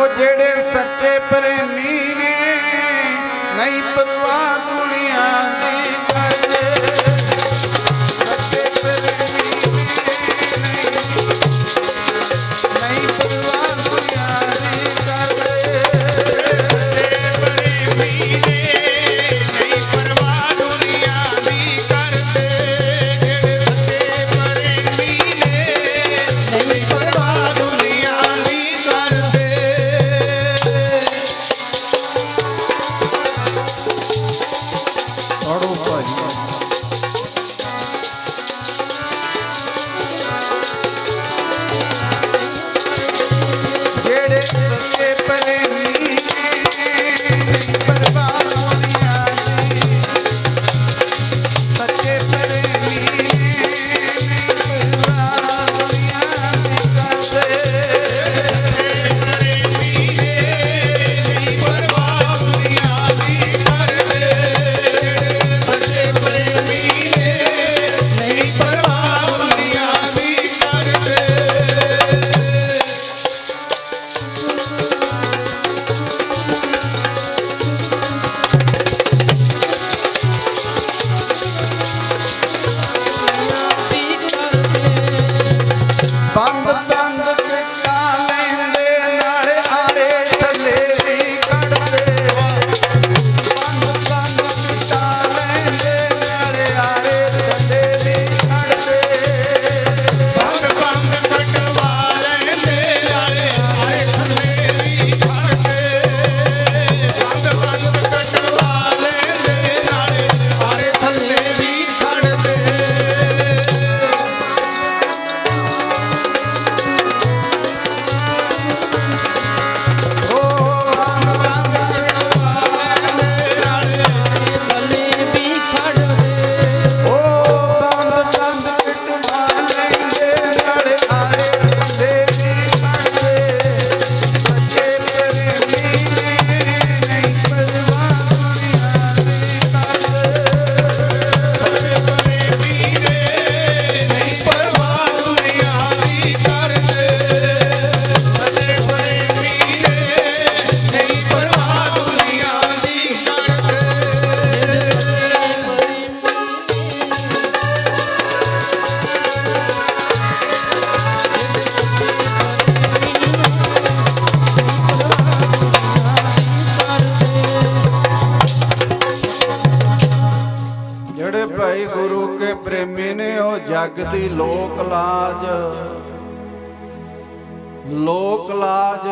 ਉਹ ਜਿਹੜੇ ਸੱਚੇ ਪ੍ਰੇਮੀ ਨੇ ਨਹੀਂ ਪਰਵਾਹ ઘોડો પર ਪ੍ਰੇਮੀ ਨੇ ਉਹ ਜਗ ਦੀ ਲੋਕ ਲਾਜ। ਲੋਕ ਲਾਜ।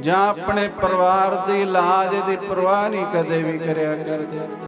ਜਾਂ ਆਪਣੇ ਪਰਿਵਾਰ ਦੀ ਲਾਜ ਦੀ ਪਰਵਾਹ ਨਹੀਂ ਕਦੇ ਵੀ ਕਰਿਆ ਕਰਦੇ।